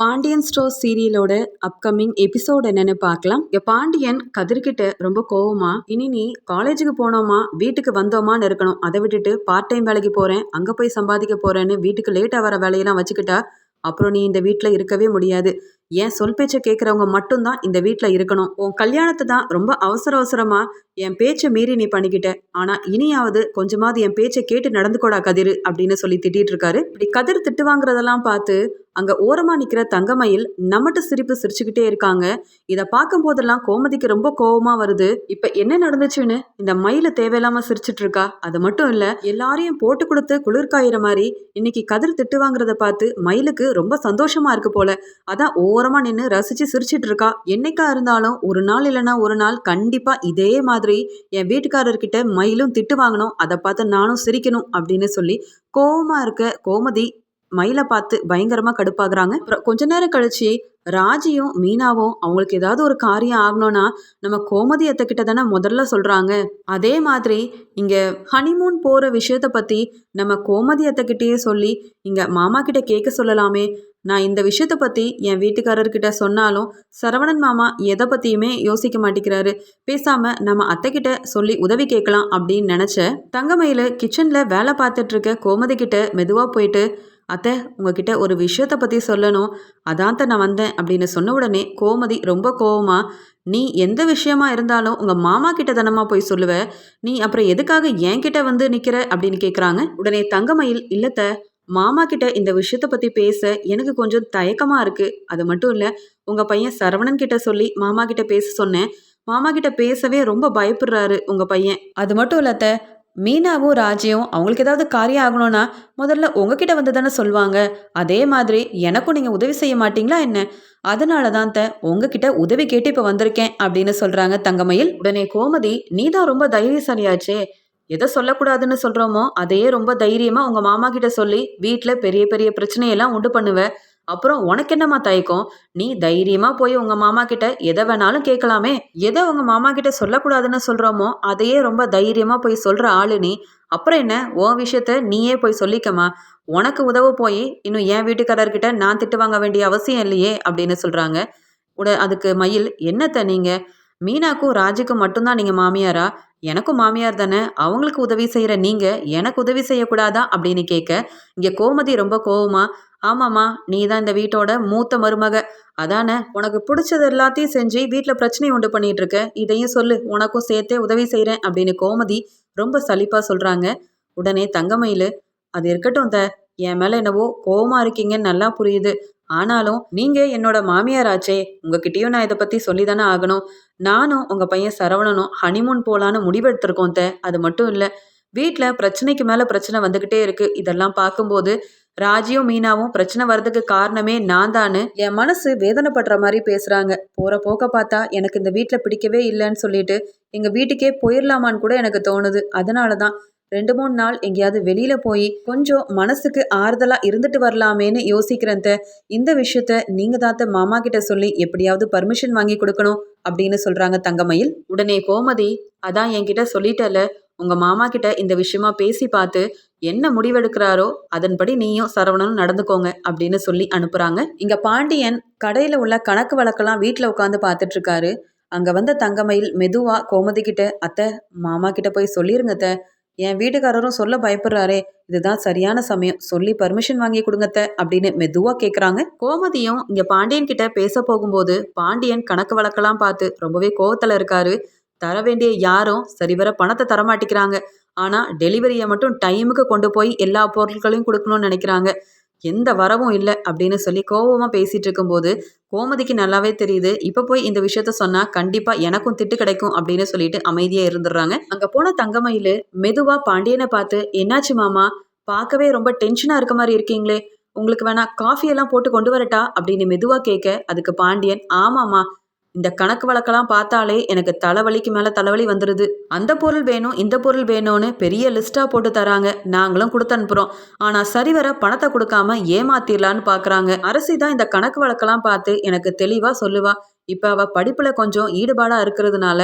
Pandian store சீரியலோட upcoming episode என்னன்னு பார்க்கலாம். இங்க பாண்டியன் கதிர்கிட்ட ரொம்ப கோவமா இனி நீ காலேஜுக்கு போனோமா வீட்டுக்கு வந்தோமான்னு இருக்கணும். அதை விட்டுட்டு பார்ட் டைம் வேலைக்கு போறேன் அங்க போய் சம்பாதிக்க போறேன்னு வீட்டுக்கு லேட்டா வர வேலையெல்லாம் வச்சுக்கிட்டா அப்புறம் நீ இந்த வீட்டில் இருக்கவே முடியாது. என் சொல் பேச்சை கேட்குறவங்க மட்டும்தான் இந்த வீட்டில் இருக்கணும். உன் கல்யாணத்தை தான் ரொம்ப அவசர அவசரமாக என் பேச்சை மீறி நீ பண்ணிக்கிட்ட. ஆனால் இனியாவது கொஞ்சமாவது என் பேச்சை கேட்டு நடந்துக்கோடா கதிர் அப்படின்னு சொல்லி திட்டிகிட்டு இருக்காரு. இப்படி கதிர் திட்டு வாங்குறதெல்லாம் பார்த்து அங்கே ஓரமாக நிற்கிற தங்கமயில் நம்மட்டு சிரிப்பு சிரிச்சுக்கிட்டே இருக்காங்க. இதை பார்க்கும் போதெல்லாம் கோமதிக்கு ரொம்ப கோபமாக வருது. இப்போ என்ன நடந்துச்சுன்னு இந்த மயில தேவையில்லாமல் சிரிச்சிட்டு இருக்கா? அது மட்டும் இல்லை எல்லாரையும் போட்டு கொடுத்து குளிர்காயிற மாதிரி இன்னைக்கு கதிர் திட்டு வாங்குறத பார்த்து மயிலுக்கு ரொம்ப சந்தோஷமாக இருக்கு போல. அதான் ஓரமாக நின்று ரசிச்சு சிரிச்சிட்டு இருக்கா என்னைக்கா இருந்தாலும் ஒரு நாள் இல்லைன்னா ஒரு நாள் கண்டிப்பாக இதே மாதிரி என் வீட்டுக்காரர்கிட்ட மயிலும் திட்டு வாங்கணும். அதை பார்த்து நானும் சிரிக்கணும் அப்படின்னு சொல்லி கோபமாக இருக்க கோமதி மயிலை பார்த்து பயங்கரமாக கடுப்பாகுறாங்க. அப்புறம் கொஞ்ச நேரம் கழிச்சு ராஜியும் மீனாவும் அவங்களுக்கு ஏதாவது ஒரு காரியம் ஆகணும்னா நம்ம கோமதி அத்தை தானே முதல்ல சொல்கிறாங்க அதே மாதிரி இங்கே ஹனிமூன் போகிற விஷயத்தை பற்றி நம்ம கோமதி அத்தை சொல்லி இங்கே மாமா கிட்ட கேட்க சொல்லலாமே. நான் இந்த விஷயத்த பற்றி என் வீட்டுக்காரர்கிட்ட சொன்னாலும் சரவணன் மாமா எதை பற்றியுமே யோசிக்க மாட்டேங்கிறாரு. பேசாமல் நம்ம அத்தைக்கிட்ட சொல்லி உதவி கேட்கலாம் அப்படின்னு நினச்ச தங்கமயில கிச்சனில் வேலை பார்த்துட்டு இருக்க கோமதி கிட்ட மெதுவாக போயிட்டு அத்தை உங்ககிட்ட ஒரு விஷயத்த பற்றி சொல்லணும். அதான் நான் வந்தேன் அப்படின்னு சொன்ன உடனே கோமதி ரொம்ப கோவமா நீ எந்த விஷயமா இருந்தாலும் உங்கள் மாமா கிட்ட தானம்மா போய் சொல்லுவ? நீ அப்புறம் எதுக்காக என்கிட்ட வந்து நிற்கிற அப்படின்னு கேட்குறாங்க உடனே தங்கமயில் இல்லத்தை மாமா கிட்ட இந்த விஷயத்த பற்றி பேச எனக்கு கொஞ்சம் தயக்கமாக இருக்குது அது மட்டும் இல்லை உங்கள் பையன் சரவணன் கிட்ட சொல்லி மாமா கிட்ட பேச சொன்னேன். மாமா கிட்ட பேசவே ரொம்ப பயப்படுறாரு உங்கள் பையன். அது மட்டும் இல்லத்த மீனாவும் ராஜியும் அவங்களுக்கு ஏதாவது காரியம் ஆகணும்னா முதல்ல உங்ககிட்ட வந்து தானே சொல்லுவாங்க அதே மாதிரி எனக்கும் நீங்கள் உதவி செய்ய மாட்டீங்களா என்ன? அதனால தான் த உங்ககிட்ட உதவி கேட்டு இப்போ வந்திருக்கேன் அப்படின்னு சொல்கிறாங்க தங்கமயில். உடனே கோமதி நீ தான் ரொம்ப தைரியசாலியாச்சே. எதை சொல்லக்கூடாதுன்னு சொல்கிறோமோ அதையே ரொம்ப தைரியமாக உங்கள் மாமா கிட்ட சொல்லி வீட்டில் பெரிய பெரிய பிரச்சனையெல்லாம் உண்டு பண்ணுவ. அப்புறம் உனக்கு என்னம்மா தயக்கம்? நீ தைரியமா போய் உங்க மாமா கிட்ட எதை வேணாலும் கேட்கலாமே. எதை உங்க மாமா கிட்ட சொல்லக்கூடாதுன்னு சொல்றோமோ அதையே ரொம்ப தைரியமா போய் சொல்ற ஆளு நீ. அப்புறம் என்ன? உன் விஷயத்த நீயே போய் சொல்லிக்கமா உனக்கு உதவ போய் இன்னும் என் வீட்டுக்காரர்கிட்ட நான் திட்டு வாங்க வேண்டிய அவசியம் இல்லையே அப்படின்னு சொல்றாங்க. உட அதுக்கு மயில் என்னத்த நீங்க? மீனாக்கும் ராஜுக்கும் மட்டும்தான் நீங்க மாமியாரா? எனக்கும் மாமியார் தானே. அவங்களுக்கு உதவி செய்கிற நீங்கள் எனக்கு உதவி செய்யக்கூடாதா அப்படின்னு கேட்க இங்கே கோமதி ரொம்ப கோவமா ஆமாம்மா நீ தான் இந்த வீட்டோட மூத்த மருமக. அதானே உனக்கு பிடிச்சது எல்லாத்தையும் செஞ்சு வீட்டில் பிரச்சனை உண்டு பண்ணிட்டு இருக்க இதையும் சொல்லு உனக்கும் சேர்த்தே உதவி செய்கிறேன் அப்படின்னு கோமதி ரொம்ப சலிப்பாக சொல்கிறாங்க உடனே தங்கமயில் அது இருக்கட்டும் த என் மேலே என்னவோ கோவமாக இருக்கீங்கன்னு நல்லா புரியுது. ஆனாலும் நீங்கள் என்னோட மாமியாராச்சே உங்ககிட்டயும் நான் இதை பற்றி சொல்லி தானே ஆகணும். நானும் உங்கள் பையன் சரவணனும் ஹனிமூன் போலான்னு முடிவெடுத்திருக்கோம் த அது மட்டும் இல்லை. வீட்டில் பிரச்சனைக்கு மேலே பிரச்சனை வந்துக்கிட்டே இருக்குது இதெல்லாம் பார்க்கும்போது ராஜியும் மீனாவும் பிரச்சனை வர்றதுக்கு காரணமே நான் தானு என் மனசு வேதனைப்படுற மாதிரி பேசுகிறாங்க போகிற போக்க பார்த்தா எனக்கு இந்த வீட்டில் பிடிக்கவே இல்லைன்னு சொல்லிட்டு எங்கள் வீட்டுக்கே போயிடலாமான்னு கூட எனக்கு தோணுது. அதனால தான் ரெண்டு மூணு நாள் எங்கேயாவது வெளியில போய் கொஞ்சம் மனசுக்கு ஆறுதலா இருந்துட்டு வரலாமேன்னு யோசிக்கிறேன் இந்த விஷயத்த நீங்க தாத்த மாமா கிட்ட சொல்லி எப்படியாவது பர்மிஷன் வாங்கி கொடுக்கணும் அப்படின்னு சொல்றாங்க தங்கமயில். உடனே கோமதி அதான் என்கிட்ட சொல்லிட்டல உங்க மாமா கிட்ட இந்த விஷயமா பேசி பார்த்து என்ன முடிவெடுக்கிறாரோ அதன்படி நீயும் சரவணனும் நடந்துக்கோங்க அப்படின்னு சொல்லி அனுப்புறாங்க. இங்க பாண்டியன் கடையில உள்ள கணக்கு வழக்கெல்லாம் வீட்டுல உட்காந்து பார்த்துட்டு இருக்காரு. அங்க வந்த தங்கமயில் மெதுவா கோமதி கிட்ட அத்தை மாமா கிட்ட போய் சொல்லிருங்க என் வீட்டுக்காரரும் சொல்ல பயப்படுறாரே இதுதான் சரியான சமயம். சொல்லி பர்மிஷன் வாங்கி கொடுங்கத்த அப்படின்னு மெதுவா கேக்குறாங்க. கோமதியும் இங்க பாண்டியன் கிட்ட பேச போகும்போது பாண்டியன் கணக்கு வழக்கெல்லாம் பார்த்து ரொம்பவே கோவத்துல இருக்காரு. தர வேண்டிய யாரும் சரிவர பணத்தை தரமாட்டிக்கிறாங்க ஆனா டெலிவரியை மட்டும் டைமுக்கு கொண்டு போய் எல்லா பொருட்களையும் கொடுக்கணும்னு நினைக்கிறாங்க. எந்த வரவும் இல்லை அப்படின்னு சொல்லி கோபமாக பேசிகிட்டு இருக்கும்போது கோமதிக்கு நல்லாவே தெரியுது. இப்போ போய் இந்த விஷயத்த சொன்னால் கண்டிப்பாக எனக்கும் திட்டு கிடைக்கும் அப்படின்னு சொல்லிட்டு அமைதியாக இருந்துடுறாங்க. அங்கே போன தங்கமயிலு மெதுவாக பாண்டியனை பார்த்து என்னாச்சு மாமா? பார்க்கவே ரொம்ப டென்ஷனாக இருக்க மாதிரி இருக்கீங்களே. உங்களுக்கு வேணா காஃபி எல்லாம் போட்டு கொண்டு வரட்டா? அப்படின்னு மெதுவாக கேட்க அதுக்கு பாண்டியன் ஆமாம்மா. இந்த கணக்கு வழக்கெல்லாம் பார்த்தாலே எனக்கு தலைவலிக்கு மேலே தலைவலி வந்துடுது அந்த பொருள் வேணும் இந்த பொருள் வேணும்னு பெரிய லிஸ்ட்டாக போட்டு தராங்க. நாங்களும் கொடுத்து அனுப்புகிறோம் ஆனால் சரிவர பணத்தை கொடுக்காம ஏமாத்திடலான்னு பார்க்குறாங்க அரசி தான் இந்த கணக்கு வழக்கெல்லாம் பார்த்து எனக்கு தெளிவாக சொல்லுவா. இப்போ அவள் படிப்பில் கொஞ்சம் ஈடுபாடாக இருக்கிறதுனால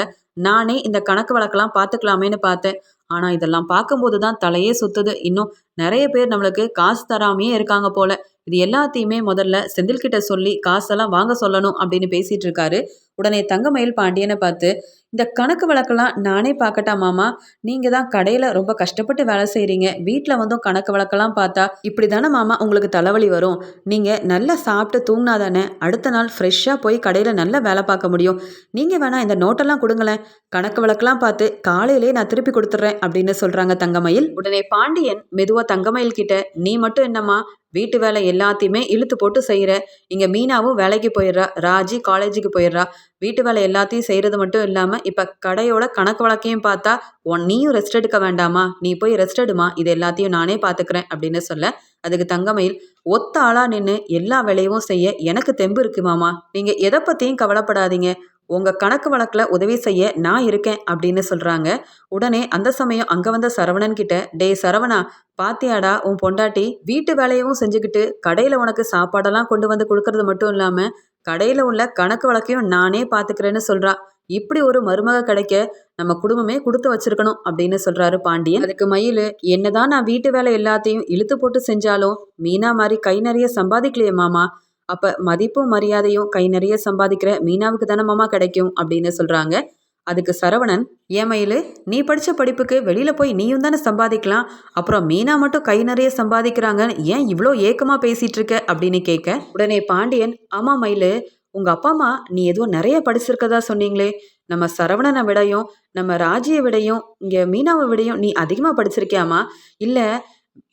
நானே இந்த கணக்கு வழக்கெல்லாம் பார்த்துக்கலாமேன்னு பார்த்தேன். ஆனா இதெல்லாம் பார்க்கும்போது தான் தலையே சுத்துது. இன்னும் நிறைய பேர் நம்மளுக்கு காசு தராமையே இருக்காங்க போல. இது எல்லாத்தையுமே முதல்ல செந்தில்கிட்ட சொல்லி காசெல்லாம் வாங்க சொல்லணும் அப்படின்னு பேசிட்டு இருக்காரு. உடனே தங்கமயில் பாண்டியனை பார்த்து இந்த கணக்கு வழக்கெல்லாம் நானே பார்க்கட்டா மாமா? நீங்கள் தான் கடையில் ரொம்ப கஷ்டப்பட்டு வேலை செய்கிறீங்க வீட்டில் வந்தும் கணக்கு வழக்கெல்லாம் பார்த்தா இப்படி தானே மாமா உங்களுக்கு தலைவலி வரும். நீங்கள் நல்லா சாப்பிட்டு தூங்கினா தானே அடுத்த நாள் ஃப்ரெஷ்ஷாக போய் கடையில் நல்லா வேலை பார்க்க முடியும். நீங்கள் வேணா இந்த நோட்டெல்லாம் கொடுங்களேன். கணக்கு வழக்கெல்லாம் பார்த்து காலையிலே நான் திருப்பி கொடுத்துட்றேன் அப்படின்னு சொல்கிறாங்க தங்கமயில். உடனே பாண்டியன் மெதுவாக தங்கமயில் கிட்ட நீ மட்டும் என்னம்மா? வீட்டு வேலை எல்லாத்தையுமே இழுத்து போட்டு செய்கிற இங்கே மீனாவும் வேலைக்கு போயிடுறா. ராஜி காலேஜுக்கு போயிடுறா. வீட்டு வேலை எல்லாத்தையும் செய்கிறது மட்டும் இல்லாமல் இப்போ கடையோட கணக்கு வழக்கையும் பார்த்தா உன் நீயும் ரெஸ்ட் எடுக்க வேண்டாமா? நீ போய் ரெஸ்ட் எடுமா? இது எல்லாத்தையும் நானே பார்த்துக்கிறேன் அப்படின்னு சொல்ல அதுக்கு தங்கமயில் ஒத்த ஆளாக நின்று எல்லா வேலையும் செய்ய எனக்கு தெம்பு இருக்கு மாமா. நீங்கள் எதை பற்றியும் கவலைப்படாதீங்க. உங்கள் கணக்கு வழக்கில் உதவி செய்ய நான் இருக்கேன் அப்படின்னு சொல்கிறாங்க உடனே அந்த சமயம் அங்கே வந்த சரவணன் கிட்ட டே சரவணா பாத்தியாடா உன் பொண்டாட்டி வீட்டு வேலையவும் செஞ்சுக்கிட்டு கடையில் உனக்கு சாப்பாடெல்லாம் கொண்டு வந்து கொடுக்கறது மட்டும் இல்லாமல் கடையில் உள்ள கணக்கு வழக்கையும் நானே பார்த்துக்கிறேன்னு சொல்கிறா இப்படி ஒரு மருமக கிடைக்க நம்ம குடும்பமே கொடுத்து வச்சிருக்கணும் அப்படின்னு சொல்றாரு பாண்டியன். அதுக்கு மயில் என்னதான் நான் வீட்டு வேலை எல்லாத்தையும் இழுத்து போட்டு செஞ்சாலும் மீனா மாதிரி கை நிறைய சம்பாதிக்கலையே மாமா. அப்ப மதிப்பும் மரியாதையும் கை நிறைய சம்பாதிக்கிற மீனாவுக்கு தானே மாமா கிடைக்கும் அப்படின்னு சொல்றாங்க. அதுக்கு சரவணன் ஏன் மயில் நீ படித்த படிப்புக்கு வெளியில் போய் நீயும் தானே சம்பாதிக்கலாம். அப்புறம் மீனா மட்டும் கை நிறைய சம்பாதிக்கிறாங்கன்னு ஏன் இவ்வளோ ஏக்கமாக பேசிகிட்டு இருக்க? அப்படின்னு கேட்க உடனே பாண்டியன் ஆமாம் மயில் உங்கள் அப்பா அம்மா நீ எதுவும் நிறைய படிச்சிருக்கதா சொன்னீங்களே. நம்ம சரவணனை விடையும் நம்ம ராஜியை விடையும் இங்கே மீனாவை விடையும் நீ அதிகமாக படிச்சிருக்கியாமா இல்லை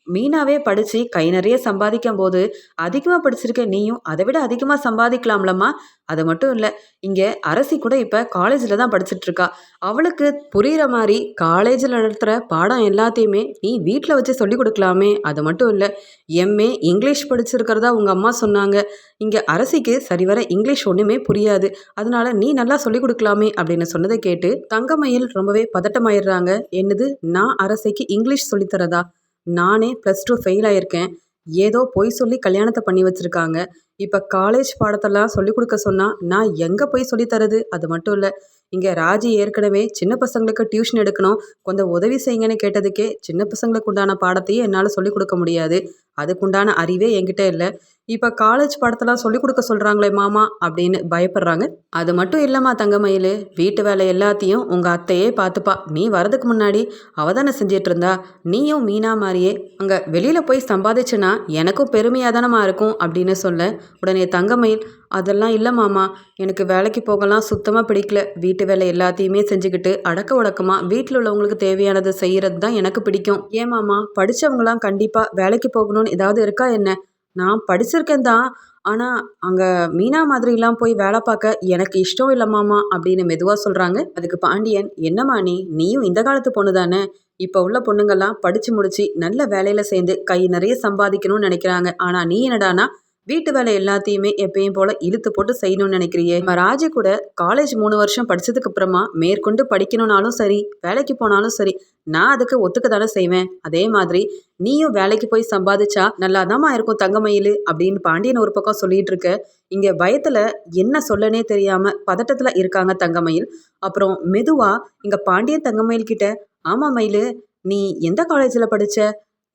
மீனாவே படித்து கை நிறைய சம்பாதிக்கும் போது அதிகமாக படிச்சிருக்க நீயும் அதை விட அதிகமாக சம்பாதிக்கலாம்லம்மா. அது மட்டும் இல்லை இங்கே அரசி கூட இப்போ காலேஜில் தான் படிச்சுட்ருக்கா அவளுக்கு புரிகிற மாதிரி காலேஜில் நடத்துகிற பாடம் எல்லாத்தையுமே நீ வீட்டில் வச்சு சொல்லி கொடுக்கலாமே. அது மட்டும் இல்லை எம்ஏ இங்கிலீஷ் படிச்சிருக்கிறதா உங்கள் அம்மா சொன்னாங்க. இங்கே அரசிக்கு சரிவர இங்கிலீஷ் ஒன்றுமே புரியாது. அதனால நீ நல்லா சொல்லி கொடுக்கலாமே அப்படின்னு சொன்னதை கேட்டு தங்கமயில் ரொம்பவே பதட்டமாயிடுறாங்க. என்னது நான் அரசிக்கு இங்கிலீஷ் சொல்லித்தரதா நானே ப்ளஸ் டூ ஃபெயில் ஆயிருக்கேன். ஏதோ பொய் சொல்லி கல்யாணத்தை பண்ணி வச்சுருக்காங்க. இப்போ காலேஜ் பாடத்தெல்லாம் சொல்லிக் கொடுக்க சொன்னால் நான் எங்கே போய் சொல்லித்தரது அது மட்டும் இல்லை. இங்கே ராஜி ஏற்கனவே சின்ன பசங்களுக்கு டியூஷன் எடுக்கணும். கொஞ்சம் உதவி செய்யுங்கன்னு கேட்டதுக்கே சின்ன பசங்களுக்கு உண்டான பாடத்தையே என்னால் சொல்லிக் கொடுக்க முடியாது. அதுக்குண்டான அறிவே என்கிட்ட இல்லை. இப்போ காலேஜ் பாடத்தெல்லாம் சொல்லிக் கொடுக்க சொல்கிறாங்களே மாமா அப்படின்னு பயப்படுறாங்க. அது மட்டும் இல்லைம்மா தங்கமயில் வீட்டு வேலை எல்லாத்தையும் உங்கள் அத்தையே பார்த்துப்பா. நீ வரதுக்கு முன்னாடி அவ தானே செஞ்சிட்டு இருந்தா. நீயும் மீனா மாதிரியே அங்கே வெளியில் போய் சம்பாதிச்சுனா எனக்கும் பெருமையாக தானம்மா இருக்கும் அப்படின்னு சொல்ல. உடனே தங்கமயில் அதெல்லாம் இல்லை மாமா. எனக்கு வேலைக்கு போகலாம் சுத்தமாக பிடிக்கல. வீட்டு வேலை எல்லாத்தையுமே செஞ்சுக்கிட்டு அடக்க உடக்கமாக வீட்டில் உள்ளவங்களுக்கு தேவையானதை செய்கிறது தான் எனக்கு பிடிக்கும். ஏன் மாமா? படித்தவங்களாம் கண்டிப்பாக வேலைக்கு போகணும்னு ஏதாவது இருக்கா என்ன? நான் படிச்சிருக்கேன் தான். ஆனால் அங்கே மீனா மாதிரிலாம் போய் வேலை பார்க்க எனக்கு இஷ்டம் இல்லை மாமா அப்படின்னு மெதுவாக சொல்கிறாங்க அதுக்கு பாண்டியன் என்னம்மா நீ நீயும் இந்த காலத்து பொண்ணு தானே? இப்போ உள்ள பொண்ணுங்கள்லாம் படித்து முடிச்சு நல்ல வேலையில் சேர்ந்து கை நிறைய சம்பாதிக்கணும்னு நினைக்கிறாங்க. ஆனால் நீ என்னடானா வீட்டு வேலை எல்லாத்தையுமே எப்பயும் போல இழுத்து போட்டு செய்யணும்னு நினைக்கிறியே. நம்ம ராஜி கூட காலேஜ் மூணு வருஷம் படிச்சதுக்கு அப்புறமா மேற்கொண்டு படிக்கணும்னாலும் சரி வேலைக்கு போனாலும் சரி நான் அதுக்கு ஒத்துக்க தானே செய்வேன். அதே மாதிரி நீயும் வேலைக்கு போய் சம்பாதிச்சா நல்லாதாம்மா இருக்கும் தங்கமயில் அப்படின்னு பாண்டியன் ஒரு பக்கம் சொல்லிட்டு இருக்க இங்க பயத்துல என்ன சொல்லனே தெரியாம பதட்டத்துல இருக்காங்க தங்கமயில். அப்புறம் மெதுவா இங்க பாண்டியன் தங்கமயில் கிட்ட ஆமா மயிலு நீ எந்த காலேஜில் படித்த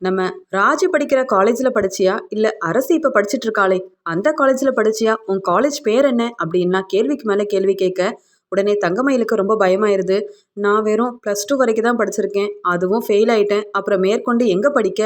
நம்ம ராஜ் படிக்கிற காலேஜில் படிச்சியா? இல்லை அரசு இப்போ படிச்சுட்டு இருக்காளே அந்த காலேஜில் படிச்சியா? உன் காலேஜ் பேர் என்ன? அப்படின்னா கேள்விக்கு மேலே கேள்வி கேட்க உடனே தங்கமயிலுக்கு ரொம்ப பயமாயிருது. நான் வெறும் ப்ளஸ் டூ வரைக்கும் தான் படிச்சிருக்கேன். அதுவும் ஃபெயில் ஆயிட்டேன். அப்புறம் மேற்கொண்டு எங்கே படிக்க?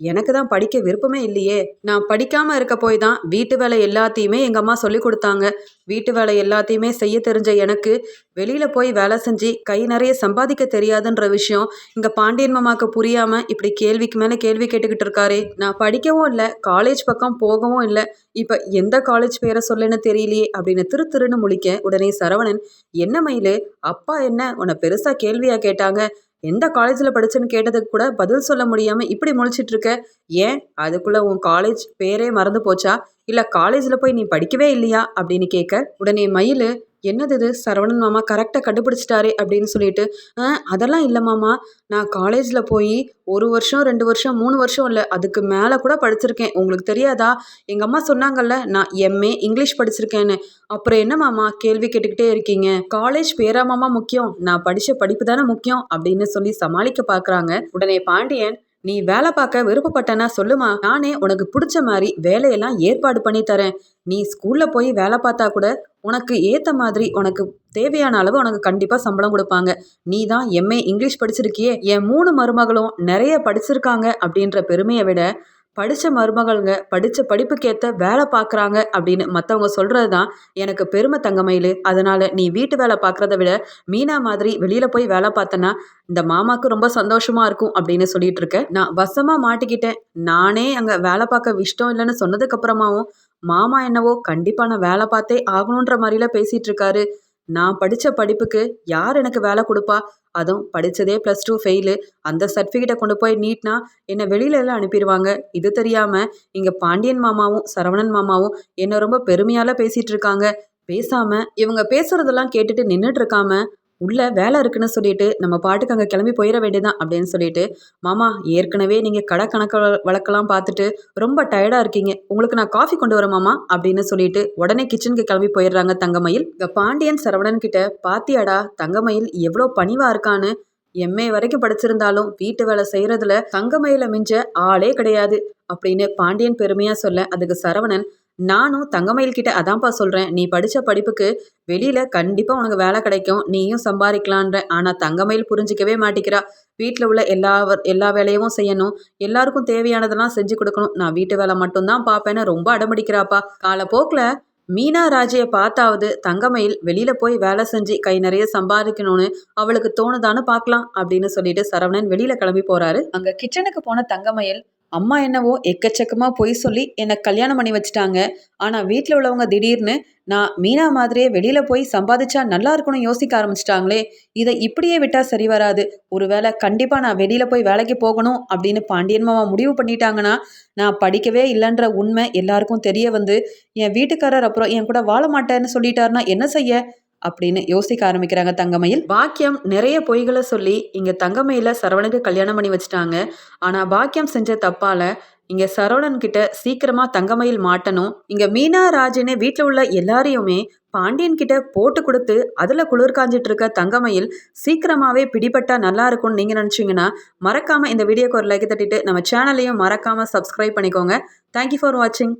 எனக்கு தான் படிக்க விருப்பமே இல்லையே. நான் படிக்காமல் இருக்க போய் தான் வீட்டு வேலை எல்லாத்தையுமே எங்கள் அம்மா சொல்லி கொடுத்தாங்க. வீட்டு வேலை எல்லாத்தையுமே செய்ய தெரிஞ்ச எனக்கு வெளியில் போய் வேலை செஞ்சு கை நிறைய சம்பாதிக்க தெரியாதுன்ற விஷயம் இங்கே பாண்டியன் மாமாவுக்கு புரியாமல் இப்படி கேள்விக்கு மேலே கேள்வி கேட்டுக்கிட்டு இருக்காரே. நான் படிக்கவும் இல்லை காலேஜ் பக்கம் போகவும் இல்லை. இப்போ எந்த காலேஜ் பேரை சொல்லுன்னு தெரியலையே அப்படின்னு திரு திருன்னு முழிக்க உடனே சரவணன் என்ன மயிலு? அப்பா என்ன? உன்னை பெருசாக கேள்வியாக கேட்டாங்க. எந்த காலேஜில் படித்தேன்னு கேட்டதுக்கு கூட பதில் சொல்ல முடியாமல் இப்படி முழிச்சிட்டு இருக்க? ஏன்? அதுக்குள்ளே உன் காலேஜ் பேரே மறந்து போச்சா? இல்லை காலேஜில் போய் நீ படிக்கவே இல்லையா? அப்படின்னு கேட்க உடனே மயில் என்னது இது? சரவணன் மாமா கரெக்டாக கண்டுபிடிச்சிட்டாரே அப்படின்னு சொல்லிட்டு "ஆ, அதெல்லாம் இல்லை மாமா. நான் காலேஜில் போய் ஒரு வருஷம் ரெண்டு வருஷம் மூணு வருஷம் இல்லை. அதுக்கு மேலே கூட படிச்சிருக்கேன். உங்களுக்கு தெரியாதா? எங்கள் அம்மா சொன்னாங்கல்ல நான் எம்ஏ இங்கிலீஷ் படிச்சிருக்கேன்னு. அப்புறம் என்ன மாமா? கேள்வி கேட்டுக்கிட்டே இருக்கீங்க. காலேஜ் பேராமாமா முக்கியம். நான் படித்த படிப்பு தானே முக்கியம் அப்படின்னு சொல்லி சமாளிக்க பார்க்குறாங்க உடனே பாண்டியன் நீ வேலை பார்க்க விருப்பப்பட்டனா சொல்லுமா? நானே உனக்கு பிடிச்ச மாதிரி வேலையெல்லாம் ஏற்பாடு பண்ணி தரேன். நீ ஸ்கூல்ல போய் வேலை பார்த்தா கூட உனக்கு ஏத்த மாதிரி உனக்கு தேவையான அளவு உனக்கு கண்டிப்பா சம்பளம் கொடுப்பாங்க. நீ தான் எம்ஏ இங்கிலீஷ் படிச்சிருக்கியே. என் மூணு மருமகளும் நிறைய படிச்சிருக்காங்க அப்படின்ற பெருமையை விட படித்த மருமகள்ங்க படித்த படிப்புக்கேற்ற வேலை பார்க்குறாங்க அப்படின்னு மற்றவங்க சொல்கிறது தான் எனக்கு பெருமை தங்கமயில். அதனால் நீ வீட்டு வேலை பார்க்குறத விட மீனா மாதிரி வெளியில் போய் வேலை பார்த்தனா இந்த மாமாவுக்கு ரொம்ப சந்தோஷமாக இருக்கும் அப்படின்னு சொல்லிட்டு இருக்கேன் நான் வசமாக மாட்டிக்கிட்டேன். நானே அங்கே வேலை பார்க்க இஷ்டம் இல்லைன்னு சொன்னதுக்கப்புறமாவும் மாமா என்னவோ கண்டிப்பாக நான் வேலை பார்த்தே ஆகணுன்ற மாதிரிலாம் பேசிகிட்டு இருக்காரு. நான் படித்த படிப்புக்கு யார் எனக்கு வேலை கொடுப்பா? அதுவும் படித்ததே ப்ளஸ் டூ ஃபெயிலு அந்த சர்டிஃபிகேட்டை கொண்டு போய் நீட்னா என்னை வெளியில எல்லாம் அனுப்பிடுவாங்க இது தெரியாமல் இங்கே பாண்டியன் மாமாவும் சரவணன் மாமாவும் என்னை ரொம்ப பெருமையால பேசிகிட்டு இருக்காங்க. பேசாமல் இவங்க பேசுகிறதெல்லாம் கேட்டுட்டு நின்றுட்டு இருக்காம உள்ள வேலை இருக்குன்னு சொல்லிட்டு நம்ம பாட்டுக்கு அங்கே கிளம்பி போயிட வேண்டியதான் அப்படின்னு சொல்லிட்டு மாமா ஏற்கனவே நீங்கள் கடை கணக்கு வழக்கெல்லாம் பார்த்துட்டு ரொம்ப டயர்டாக இருக்கீங்க. உங்களுக்கு நான் காஃபி கொண்டு வரேன் மாமா அப்படின்னு சொல்லிட்டு உடனே கிச்சனுக்கு கிளம்பி போயிடுறாங்க தங்கமயில். இந்த பாண்டியன் சரவணன் கிட்ட பாத்தியாடா தங்கமயில் எவ்வளோ பணிவாக இருக்கான்னு. எம்ஏ வரைக்கும் படிச்சிருந்தாலும் வீட்டு வேலை செய்கிறதுல தங்கமயில மிஞ்ச ஆளே கிடையாது அப்படின்னு பாண்டியன் பெருமையாக சொல்ல அதுக்கு சரவணன் நானும் தங்கமயில் கிட்ட அதான்ப்பா சொல்றேன். நீ படிச்ச படிப்புக்கு வெளியில கண்டிப்பா உனக்கு வேலை கிடைக்கும். நீயும் சம்பாதிக்கலான்ற. ஆனா தங்கமயில் புரிஞ்சிக்கவே மாட்டேங்கிறா வீட்டில் உள்ள எல்லா எல்லா வேலையும் செய்யணும். எல்லாருக்கும் தேவையானதெல்லாம் செஞ்சு கொடுக்கணும். நான் வீட்டு வேலை மட்டும்தான் பார்ப்பேன்னு ரொம்ப அடம்பிடிக்கிறாப்பா. காலப்போக்கில் மீனா ராஜையை பார்த்தாவது தங்கமயில் வெளியில போய் வேலை செஞ்சு கை நிறைய சம்பாதிக்கணும்னு அவளுக்கு தோணுதான்னு பார்க்கலாம் அப்படின்னு சொல்லிட்டு சரவணன் வெளியில கிளம்பி போறாரு. அங்க கிச்சனுக்கு போன தங்கமயில் அம்மா என்னவோ எக்கச்சக்கமாக பொய் சொல்லி என்னை கல்யாணம் பண்ணி வச்சுட்டாங்க. ஆனால் வீட்டில் உள்ளவங்க திடீர்னு நான் மீனா மாதிரியே வெளியில் போய் சம்பாதிச்சா நல்லா இருக்கணும்னு யோசிக்க ஆரம்பிச்சிட்டாங்களே இதை இப்படியே விட்டால் சரி வராது. ஒருவேளை கண்டிப்பாக நான் வெளியில் போய் வேலைக்கு போகணும் அப்படின்னு பாண்டியன் மாமா முடிவு பண்ணிட்டாங்கன்னா நான் படிக்கவே இல்லைன்ற உண்மை எல்லாருக்கும் தெரிய வந்து என் வீட்டுக்காரர் அப்புறம் என் கூட வாழ மாட்டேன்னு சொல்லிட்டாருன்னா என்ன செய்ய? அப்படின்னு யோசிக்க ஆரம்பிக்கிறாங்க தங்கமயில். பாக்கியம் நிறைய பொய்களை சொல்லி இங்க தங்கமயில சரவணுக்கு கல்யாணம் பண்ணி வச்சுட்டாங்க. ஆனா பாக்கியம் செஞ்ச தப்பால இங்க சரவணன் கிட்ட சீக்கிரமா தங்கமயில் மாட்டணும். இங்க மீனா ராஜின்னு வீட்டில் உள்ள எல்லாரையுமே பாண்டியன் கிட்ட போட்டு கொடுத்து அதுல குளிர் காஞ்சிட்டு இருக்க தங்கமயில் சீக்கிரமாவே பிடிபட்டா நல்லா இருக்கும்னு நீங்க நினைச்சீங்கன்னா மறக்காம இந்த வீடியோக்கு ஒரு லைக் தட்டிட்டு நம்ம சேனலையும் மறக்காம சப்ஸ்கிரைப் பண்ணிக்கோங்க. தேங்க்யூ ஃபார் வாட்சிங்